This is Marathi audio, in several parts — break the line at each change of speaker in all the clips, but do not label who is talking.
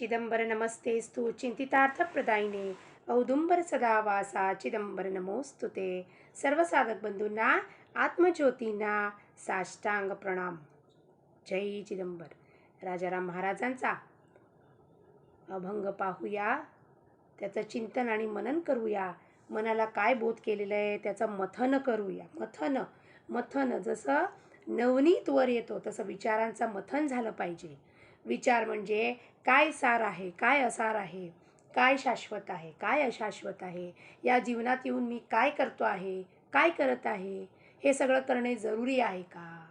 चिदंबर नमस्तेस्तु चिंतितार्थप्रदायिने औदुंबर सदावासा चिदंबर नमोस्तु ते। सर्व साधक बंधूंना आत्मज्योतींना साष्टांग प्रणाम। जय चिदंबर। राजाराम महाराजांचा अभंग पाहूया त्याचं चिंतन आणि मनन करूया मनाला काय बोध केलेलं आहे त्याचं मथन करूया मथन मथन जसं नवनीत वर येतो तसं विचारांचं मथन झालं पाहिजे. विचार म्हणजे काय सार आहे काय असार आहे काय शाश्वत आहे काय अशाश्वत आहे या जीवनात येऊन मी काय करतो आहे काय करत आहे हे सगळं करणे जरुरी आहे का?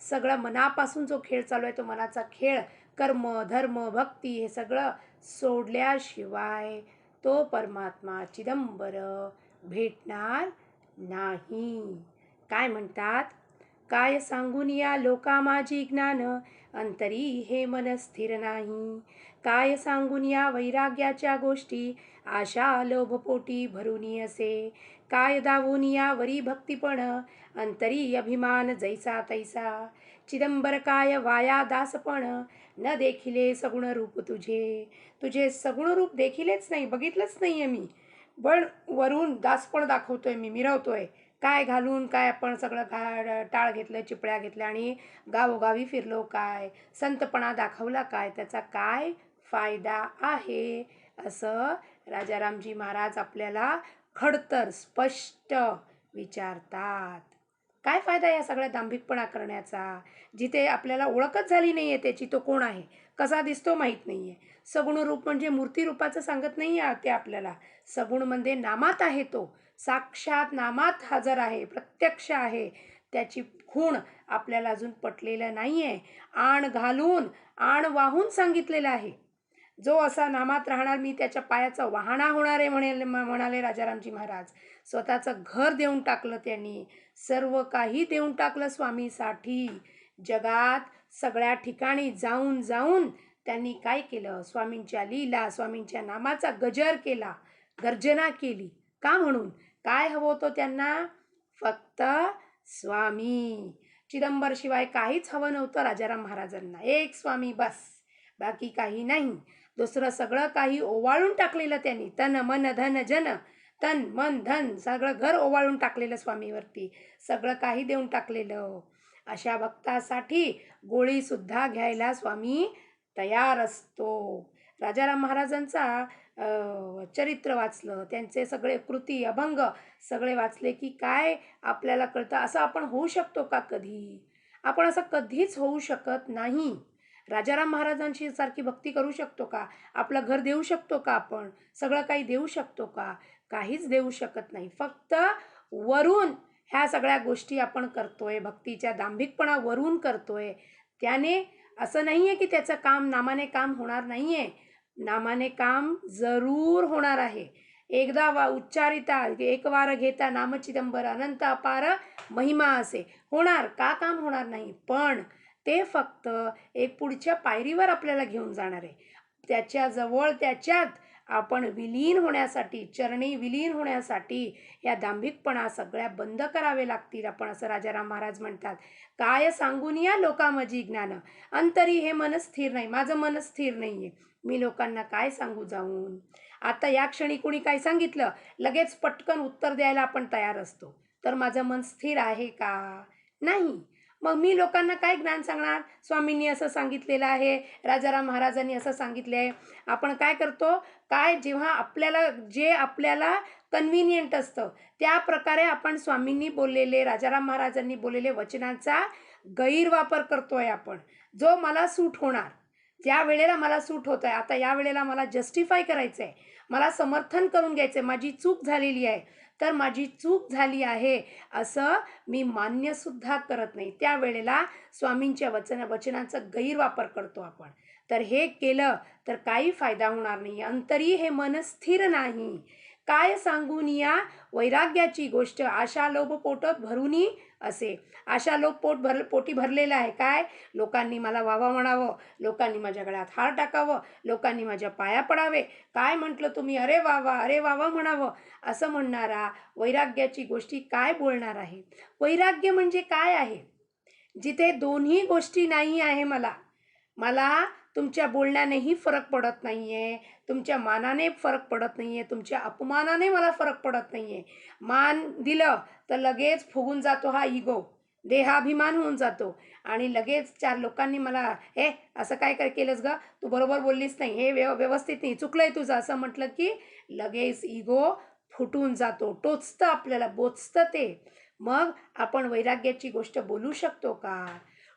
सगळं मनापासून जो खेळ चालू आहे तो मनाचा खेळ कर्म धर्म भक्ती हे सगळं सोडल्याशिवाय तो परमात्मा चिदंबर भेटणार नाही. काय म्हणतात? काय सांगून या लोका माझी ज्ञान? अंतरी हे मन स्थिर नाही. काय सांगून या वैराग्याच्या गोष्टी? आशा लोभपोटी भरुनी असे काय दावून या वरी भक्तीपण? अंतरी अभिमान जैसा तैसा. चिदंबर काय वाया दासपण? न देखिले सगुण रूप तुझे. तुझे सगुण रूप देखिलेच नाही बघितलंच नाही आहे मी. पण वरून दासपण दाखवतोय मी मिरवतोय. काय घालून काय आपण सगळं घा टाळ घेतलं चिपळ्या घेतल्या आणि गावोगावी फिरलो काय? संतपणा दाखवला काय? त्याचा काय फायदा आहे? असं राजारामजी महाराज आपल्याला खडतर स्पष्ट विचारतात. काय फायदा या सगळ्या दांभिकपणा करण्याचा? जिथे आपल्याला ओळखच झाली नाही आहे त्याची तो कोण आहे? कसा दिसतो माहीत नाही आहे सगुण रूप म्हणजे मूर्ती रूपाचं सांगत नाही आहे ते आपल्याला. सगुण म्हणजे नामात आहे तो. साक्षात नामात हजर आहे प्रत्यक्ष आहे. त्याची खूण आपल्याला अजून पटलेलं नाही आहे आण घालून आण वाहून सांगितलेलं आहे. जो असा नामात राहणार मी त्याच्या पायाचा वाहणा होणार आहे म्हणे म्हणाले राजारामजी महाराज. स्वतःचं घर देऊन टाकलं त्यांनी. सर्व काही देऊन टाकलं स्वामीसाठी. जगात सगळ्या ठिकाणी जाऊन जाऊन त्यांनी काय केलं? स्वामींच्या लीला स्वामींच्या नामाचा गजर केला गर्जना केली. का म्हणून? काय हवं होतं त्यांना? फक्त स्वामी. चिदंबर शिवाय काहीच हवं नव्हतं राजाराम महाराजांना. एक स्वामी बस. बाकी काही नाही. दुसरं सगळं काही ओवाळून टाकलेलं त्यांनी. तन मन धन जन. तन मन धन सगळं घर ओवाळून टाकलेलं स्वामीवरती. सगळं काही देऊन टाकलेलं. अशा भक्तासाठी गोळीसुद्धा घ्यायला स्वामी तयार असतो. राजाराम महाराजांचा चरित्र वाचलं त्यांचे सगळे कृती अभंग सगळे वाचले की काय आपल्याला कळतं? असं आपण होऊ शकतो का कधी? आपण असं कधीच होऊ शकत नाही. राजाराम महाराजांशी सारखी भक्ती करू शकतो का? आपलं घर देऊ शकतो का आपण? सगळं काही देऊ शकतो का? काहीच देऊ शकत नाही. फक्त वरून ह्या सगळ्या गोष्टी आपण करतोय भक्तीच्या दांभिकपणावरून करतो करतोय. त्याने असं नाही आहे की त्याचं काम नामाने काम होणार नाही आहे नामाने काम जरूर होणार आहे. एकदा वा उच्चारिता एक वार घेता नामचिदंबर अनंत अपार महिमा असे. होणार का काम होणार नाही पण ते फक्त एक पुढच्या पायरीवर आपल्याला घेऊन जाणार आहे. त्याच्याजवळ त्याच्यात आपण विलीन होण्यासाठी चरणी विलीन होण्यासाठी या दांभिकपणा सगळ्या बंद करावे लागतील आपण असं राजाराम महाराज म्हणतात. काय सांगून या लोकामजी ज्ञान? अंतरी हे मन स्थिर नाही माझं मन स्थिर नाही आहे मी लोकांना काय सांगू जाऊन? आता या क्षणी कुणी काय सांगितलं? लगेच पटकन उत्तर द्यायला आपण तयार असतो. तर माझं मन स्थिर आहे का? नाही. मग मी लोकांना काय ज्ञान सांगणार? स्वामींनी असं सांगितलेलं आहे राजाराम महाराजांनी असं सांगितले आहे. आपण काय करतो? काय जेव्हा आपल्याला जे आपल्याला कन्व्हिनियंट असतं त्या प्रकारे आपण स्वामींनी बोललेले राजाराम महाराजांनी बोललेले वचनांचा गैरवापर करतो आहे आपण. जो मला सूट होणार ज्या वेळेला मला सूट होत आहे आता या वेळेला मला जस्टिफाय करायचं आहे मला समर्थन करून घ्यायचं आहे माझी चूक झालेली आहे तर माझी चूक झाली आहे असं मी मान्यसुद्धा करत नाही. त्यावेळेला स्वामींच्या वचन वचनांचा गैरवापर करतो आपण. तर हे केलं तर काही फायदा होणार नाही. अंतरी हे मन स्थिर नाही. काय सांगून या? वैराग्याची गोष्ट आशा लोभ पोटत भरूनी असे. आशालोभ पोट भर पोटी भरलेलं आहे. काय? लोकांनी मला वावा म्हणावं. लोकांनी माझ्या गळ्यात हार टाकावं. लोकांनी माझ्या पाया पडावे. काय म्हटलं तुम्ही? अरे वावा अरे वावा म्हणावं. असं म्हणणारा वैराग्याची गोष्टी काय बोलणार आहे? वैराग्य म्हणजे काय आहे? जिथे दोन्ही गोष्टी नाही आहे मला मला तुमच्या बोलण्यानेही फरक पडत नाही आहे तुमच्या मानाने फरक पडत नाही आहे तुमच्या अपमानाने मला फरक पडत नाही आहे मान दिलं तर लगेच फुगून जातो हा इगो देहाभिमान होऊन जातो. आणि लगेच चार लोकांनी मला हे असं काय काय केलंस ग? तू बरोबर बोललीस नाही. हे व्यव व्यवस्थित नाही. चुकलं आहे तुझं. असं म्हटलं की लगेच इगो फुटून जातो. टोचतं आपल्याला बोचतं ते. मग आपण वैराग्याची गोष्ट बोलू शकतो का?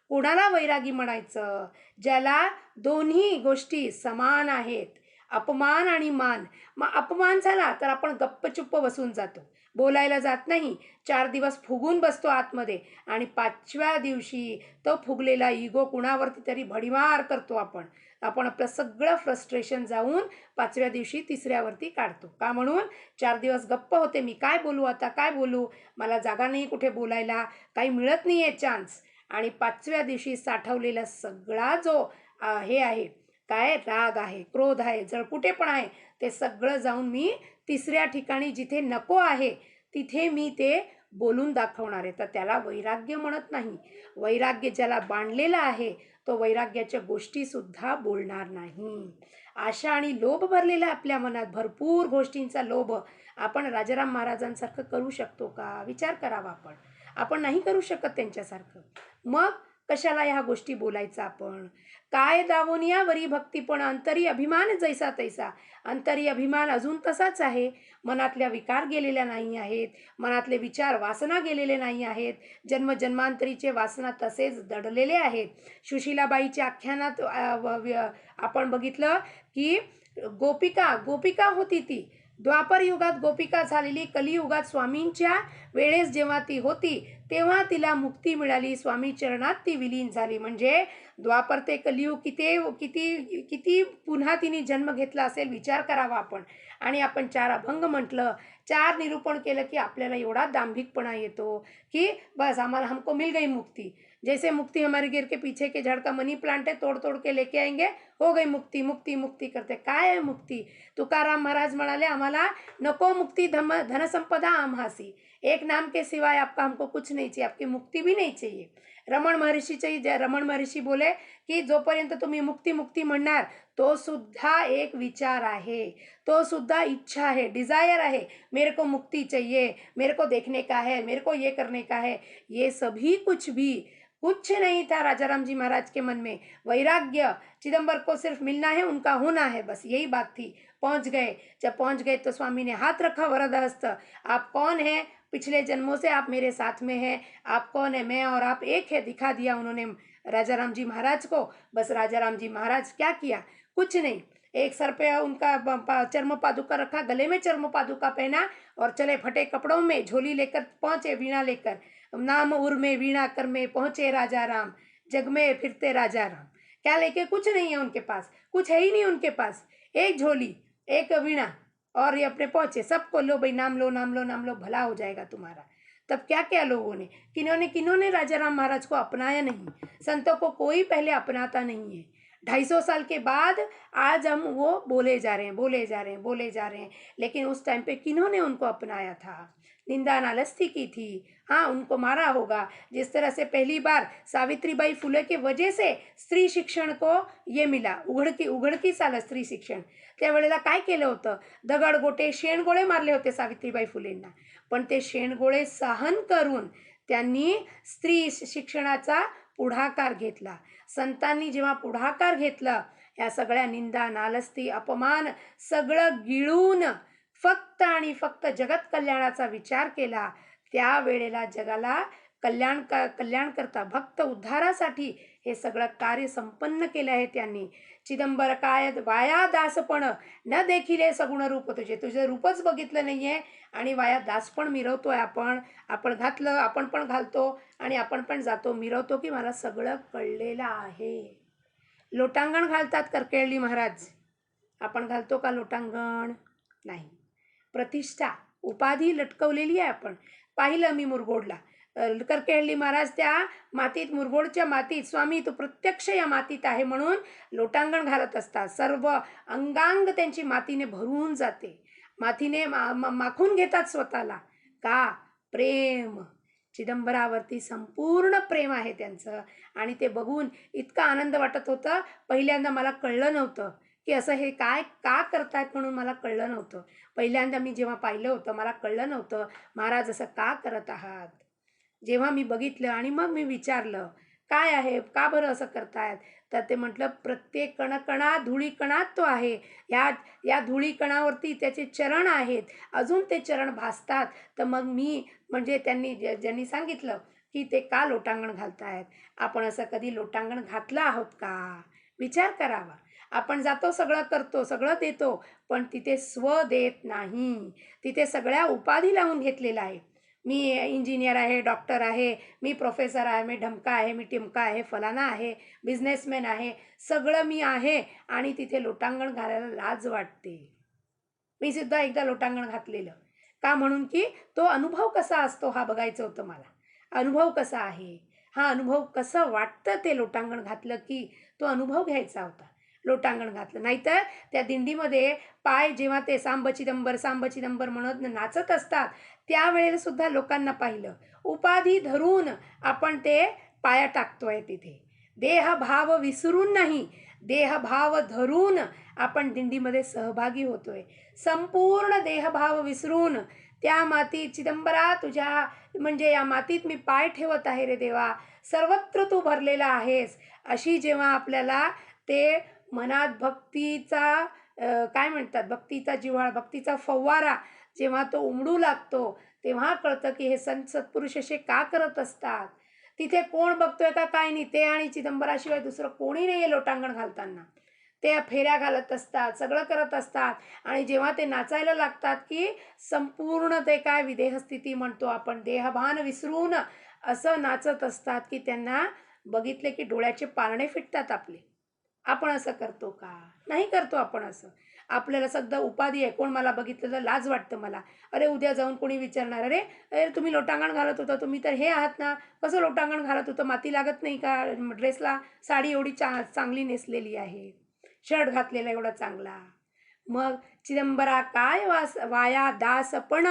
कोणाला वैरागी म्हणायचं? ज्याला दोन्ही गोष्टी समान आहेत अपमान आणि मान. मग अपमान झाला तर आपण गप्पचुप्प बसून जातो. बोलायला जात नाही. चार दिवस फुगून बसतो आतमध्ये आणि पाचव्या दिवशी तो फुगलेला इगो कुणावरती तरी भडीमार करतो आपण. आपण आपलं सगळं फ्रस्ट्रेशन जाऊन पाचव्या दिवशी तिसऱ्यावरती काढतो. का म्हणून? चार दिवस गप्प होते. मी काय बोलू आता? काय बोलू? मला जागा नाही कुठे बोलायला. काही मिळत नाही आहे चान्स आणि पाचव्या दिवशी साठवलेला सगळा जो हे आहे काय राग आहे क्रोध आहे जळकुटेपण आहे ते सगळं जाऊन मी तिसऱ्या ठिकाणी जिथे नको आहे तिथे मी ते बोलून दाखवणार आहे. तर त्याला वैराग्य म्हणत नाही. वैराग्य ज्याला बांधलेलं आहे तो वैराग्याच्या गोष्टीसुद्धा बोलणार नाही. आशा आणि लोभ भरलेला आहे आपल्या मनात भरपूर गोष्टींचा लोभ आपण राजाराम महाराजांसारखं करू शकतो का? विचार करावा आपण. आपण नाही करू शकत त्यांच्यासारखं. मग कशाला ह्या गोष्टी बोलायचा आपण? काय दावोनिया वरी भक्तीपण अंतरी अभिमान जैसा तैसा. अंतरी अभिमान अजून तसाच आहे. मनातल्या विकार गेलेल्या नाही आहेत. मनातले विचार वासना गेलेले नाही आहेत. जन्मजन्मांतरीचे वासना तसेच दडलेले आहेत. सुशीलाबाईच्या आख्यानात आपण बघितलं की गोपिका गोपिका होती ती. द्वापर युगात गोपिका झालेली कलियुगात स्वामींच्या वेळेस जेव्हा ती होती तेव्हा तिला मुक्ती मिळाली. स्वामी चरणात ती विलीन झाली. म्हणजे द्वापर ते कलियुग किती किती किती पुन्हा तिने जन्म घेतला असेल विचार करावा आपण. आणि आपण चार अभंग म्हटलं चार निरूपण केलं की आपल्याला एवढा दांभिकपणा येतो की बस आम्हाला हमको मिल गई मुक्ती. जैसे मुक्ति हमारे गिर के पीछे के झाड़ का मनी प्लांट है तोड़ तोड़ के लेके आएंगे हो गई मुक्ती मुक्ती मुक्ती करते. काय आहे मुक्ती? तुकाराम महाराज म्हणाले आम्हाला नको मुक्ती धम धनसंपदा आम्हासी. एक नाम के सिवाय आपका हमको कुछ नहीं चाहिए, आपकी मुक्ति भी नहीं चाहिए। रमण महर्षीचे चाहिए रमण महर्षी बोले की जोपर्यंत तुम्ही मुक्ती मुक्ती म्हणणार तो सुद्धा एक विचार आहे तो सुद्धा इच्छा है डिज़ायर है मेरे को मुक्ति चाहिए, मेरे को देखने का है, मेरे को ये करने का है। ये सभी कुछ भी, कुछ नहीं था राजा राम जी महाराज के मन में। वैराग्य चिदम्बर को सिर्फ़ मिलना है, उनका होना है, बस यही बात थी। पहुँच गए। जब पहुँच गए तो स्वामी ने हाथ रखा वरद हस्त आप कौन हैं? पिछले जन्मों से आप मेरे साथ में हैं। आप कौन है? मैं और आप एक है, दिखा दिया उन्होंने राजा राम जी महाराज को। बस राजा राम जी महाराज, क्या किया? कुछ नहीं। एक सर पे उनका चर्म पादुका रखा, गले में चर्म पादुका पहना और चले फटे कपड़ों में झोली लेकर पहुँचे, वीणा लेकर। नाम उर में, वीणा कर में पहुँचे राजा राम। जग में फिरते राजा राम। क्या लेके? कुछ नहीं है उनके पास। कुछ है ही नहीं उनके पास। एक झोली, एक वीणा और ये अपने पहुँचे, सबको लो भाई, नाम लो नाम लो नाम लो, भला हो जाएगा तुम्हारा। तब क्या क्या लोगों ने? किन्होंने किन्होंने राजा राम महाराज को अपनाया नहीं? संतों को कोई पहले अपनाता नहीं है। ढाई सौ साल के बाद आज हम वो बोले जा रहे हैं, बोले जा रहे हैं, बोले जा रहे हैं। लेकिन उस टाइम पे किन्होंने उनको अपनाया था? निंदा नालस्ती की थी। हाँ उनको मारा होगा। जिस तरह से पहली बार सावित्रीबाई फुले के वजह से स्त्री शिक्षण को ये मिला उघडकी उघडकीस आलं स्त्री शिक्षण। त्यावेळेला काय केलं होतं? दगडगोटे शेणगोळे मारले होते सावित्रीबाई फुलेंना. पण ते शेणगोळे सहन करून त्यांनी स्त्री शिक्षणाचा पुढाकार घेतला. संतांनी जेव्हा पुढाकार घेतला या सगळ्या निंदा नालस्ती अपमान सगळं गिळून फक्त आणि फक्त जगत कल्याणाचा विचार केला त्यावेळेला जगाला कल्याण क कल्याण करता भक्त उद्धारासाठी हे सगळं कार्य संपन्न केलं आहे त्यांनी. चिदंबर काय वाया दासपण न देखिले सगुण रूप तुझे तुझं रूपच बघितलं नाही आहे आणि वाया दास पण मिरवतोय आपण आपण घातलं आपण पण घालतो आणि आपण पण जातो मिरवतो की मला सगळं कळलेलं आहे. लोटांगण घालतात करकेळली महाराज. आपण घालतो का लोटांगण? नाही. प्रतिष्ठा उपाधी लटकवलेली आहे आपण. पाहिलं मी मुरगोडला. अ, महाराज त्या मातीत मुरगोडच्या मातीत स्वामी तू प्रत्यक्ष या मातीत आहे म्हणून लोटांगण घालत असतात. सर्व अंगांग त्यांची मातीने भरून जाते. मातीने मा माखून घेतात स्वतःला. का? प्रेम. चिदंबरावरती संपूर्ण प्रेम आहे त्यांचं. आणि ते बघून इतका आनंद वाटत होतं. पहिल्यांदा मला कळलं नव्हतं. की असं हे काय का करतायत म्हणून मला कळलं नव्हतं. पहिल्यांदा मी जेव्हा पाहिलं होतं मला कळलं नव्हतं महाराज असं का करत आहात? जेव्हा मी बघितलं आणि मग मी विचारलं काय आहे? का बरं असं करतायत? तर ते म्हटलं प्रत्येक कणकणा धुळीकणात तो आहे. या या धुळीकणावरती त्याचे चरण आहेत. अजून ते चरण भासतात. तर मग मी म्हणजे त्यांनी ज्यांनी सांगितलं की ते का लोटांगण घालतायत? आपण असं कधी लोटांगण घातलं आहोत का? विचार करावा. आपण जातो सगळं करतो सगळं देतो पण तिथे स्व देत नाही. तिथे सगळ्या उपाधी लावून घेतलेला आहे मी इंजिनियर आहे डॉक्टर आहे मी प्रोफेसर आहे मी ढमका आहे मी टिमका आहे फलाना आहे बिझनेसमॅन आहे सगळं मी आहे आणि तिथे लोटांगण घालायला लाज वाटते. मी सुद्धा एकदा लोटांगण घातलेलं. का म्हणून की तो अनुभव कसा असतो हा बघायचं होतं मला. अनुभव कसा आहे? हा अनुभव कसं वाटतं ते लोटांगण घातलं की तो अनुभव घ्यायचा होता? लोटांगण घातलं. नाहीतर त्या दिंडीमध्ये पाय जेव्हा ते सांब चिदंबर सांब चिदंबर म्हणत नाचत असतात त्यावेळेलासुद्धा लोकांना पाहिलं. उपाधी धरून आपण ते पाया टाकतो आहे तिथे देहभाव विसरून नाही देहभाव धरून आपण दिंडीमध्ये सहभागी होतोय. संपूर्ण देहभाव विसरून त्या मातीत चिदंबरा तुझ्या म्हणजे या मातीत मी पाय ठेवत आहे रे देवा. सर्वत्र तू भरलेला आहेस. अशी जेव्हा आपल्याला ते मनात भक्तीचा काय म्हणतात? भक्तीचा जिव्हाळा भक्तीचा फव्वारा जेव्हा तो उमडू लागतो तेव्हा कळतं की हे संत सत्पुरुष असे का करत असतात? तिथे कोण बघतोय का काय नाही ते आणि चिदंबराशिवाय दुसरं कोणी नाही आहे लोटांगण घालताना. ते फेऱ्या घालत असतात सगळं करत असतात आणि जेव्हा ते नाचायला लागतात की संपूर्ण ते काय विदेह स्थिती म्हणतो आपण देहभान विसरून असं नाचत असतात की त्यांना बघितले की डोळ्याचे पारणे फिटतात आपले. आपण असं करतो का? नाही करतो आपण असं. आपल्याला सध्या उपाधी आहे. कोण मला बघितलं तर लाज वाटतं मला. अरे उद्या जाऊन कोणी विचारणार अरे अरे तुम्ही लोटांगण घालत होता तुम्ही तर हे आहात ना. कसं लोटांगण घालत होतं? माती लागत नाही का? ड्रेसला साडी एवढी चा चांगली नेसलेली आहे. शर्ट घातलेला एवढा चांगला. मग चिदंबरा काय वास वाया दासपण.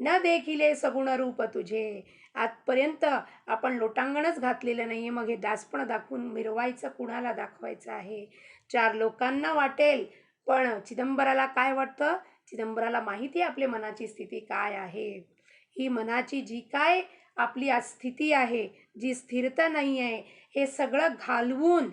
न देखिले सगुण रूप तुझे. आजपर्यंत आपण लोटांगणच घातलेलं नाही आहे मग हे दासपण दाखवून मिरवायचं कुणाला दाखवायचं आहे? चार लोकांना वाटेल. पण चिदंबराला काय वाटतं? चिदंबराला माहिती आहे आपल्या मनाची स्थिती काय आहे? ही मनाची जी काय आपली आज स्थिती आहे जी स्थिरता नाही आहे हे सगळं घालवून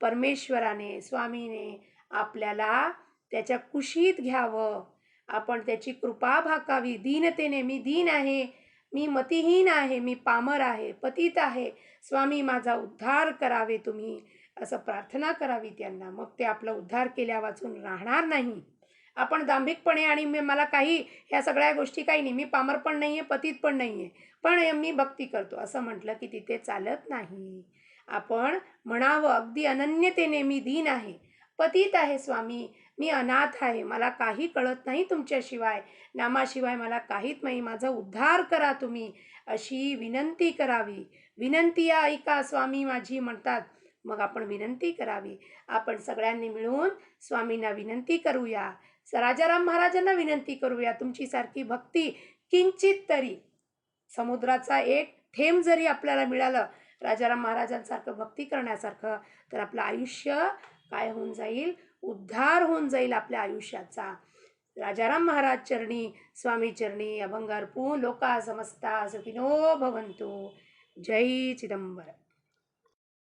परमेश्वराने स्वामीने आपल्याला त्याच्या कुशीत घ्यावं. आपण त्याची कृपा भाकावी. दीनतेने मी दीन आहे. मी मतिहीन आहे. मी पामर आहे. पतित आहे. स्वामी माझा उद्धार करावे तुम्ही. असं प्रार्थना करावी त्यांना मग ते आपला उद्धार केल्या वाचून राहणार नाही. आपण दांभिकपणे आणि मी मला काही ह्या सगळ्या गोष्टी काही नाही. मी पामर पण नाही आहे पतित पण नाही आहे पण मी भक्ती करतो. असं म्हटलं की तिथे चालत नाही. आपण म्हणावं अगदी अनन्यतेने मी दीन आहे. पतित आहे स्वामी. मी अनाथ आहे. मला काही कळत नाही तुमच्याशिवाय. नामाशिवाय मला काहीच नाही. माझा उद्धार करा तुम्ही. अशी विनंती करावी. विनंती ऐका स्वामी माझी म्हणतात मग आपण विनंती करावी. आपण सगळ्यांनी मिळून स्वामींना विनंती करूया. राजाराम महाराजांना विनंती करूया. तुमची सारखी भक्ती किंचित तरी. समुद्राचा एक थेंब जरी आपल्याला मिळालं राजाराम महाराजांसारखं भक्ती करण्यासारखं तर आपलं आयुष्य काय होऊन जाईल? उद्धार होऊन जाईल आपल्या आयुष्याचा. राजाराम महाराज चरणी स्वामी चरणी अभंगार्पू लोका समस्ता सुखिनो भवंतु जय चिदंबर